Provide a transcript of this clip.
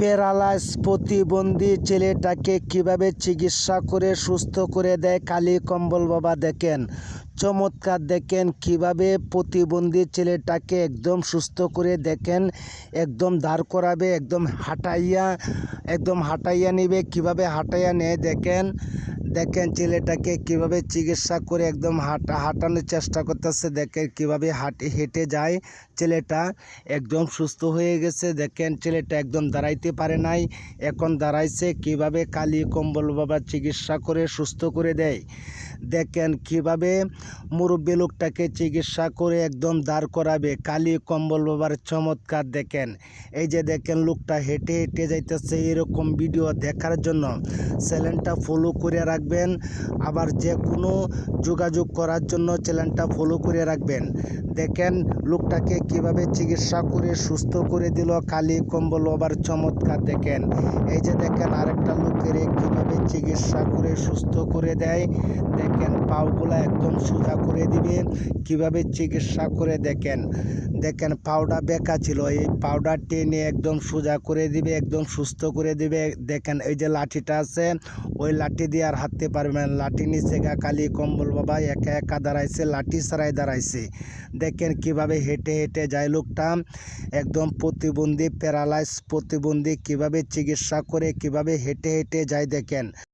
Paralysis প্রতিবন্ধী ছেলেটাকে কীভাবে চিকিৎসা করে সুস্থ করে দেয় কালী কম্বল বাবা দেখেন। চমৎকার দেখেন কীভাবে প্রতিবন্ধী ছেলেটাকে একদম সুস্থ করে দেখেন, একদম দাঁড় করাবে, একদম হাঁটাইয়া একদম হাঁটাইয়া নিবে, কীভাবে হাঁটাইয়া নেয় দেখেন। দেখেন ছেলেটাকে কীভাবে চিকিৎসা করে একদম হাঁটা, হাঁটানোর চেষ্টা করতেছে। দেখেন কীভাবে হাঁটে, হেঁটে যায় ছেলেটা। একদম সুস্থ হয়ে গেছে। দেখেন ছেলেটা একদম দাঁড়াইতে পারে নাই। এখন দাঁড়াইছে কীভাবে কালি কম্বল বাবা চিকিৎসা করে সুস্থ করে দেয়। দেখেন কীভাবে মুরব্বী লোকটাকে চিকিৎসা করে একদম দাঁড় করাবে। কালি কম্বল বাবার চমৎকার দেখেন। এই যে দেখেন লোকটা হেঁটে হেঁটে যাইতেছে এরকম ভিডিও দেখার জন্য। চ্যানেলটা ফলো করে রাখবেন। আবার যে কোনো যোগাযোগ করার জন্য চ্যানেলটা ফলো করে রাখবেন। দেখেন লোকটাকে কীভাবে চিকিৎসা করে সুস্থ করে দিল। কালি কম্বল বাবার চমৎকার দেখেন। এই যে দেখেন আরেকটা লোকের কীভাবে চিকিৎসা করে, সুস্থ করে দেয়। দেখেন, পাওগুলা একদম সোজা করে দিবে। কীভাবে চিকিৎসা করে দেখেন? দেখেন পাউডা বেঁকা ছিল। এই পাউডার টেনে একদম সোজা করে দিবে, একদম সুস্থ করে দিবে। দেখেন, এই যে লাঠিটা আছে, ওই লাঠি দিয়ে আর হাঁটতে পারবেন। লাঠি নিচে গা কালি কম্বল বাবা একা একা দাঁড়াইছে, লাঠি ছাড়াই দাঁড়াইছে। দেখেন কীভাবে হেঁটে হেঁটে যায় লোকটা। একদম প্রতিবন্ধী, প্যারালাইজ প্রতিবন্ধী। কীভাবে চিকিৎসা করে, কীভাবে হেঁটে হেঁটে যায় দেখেন।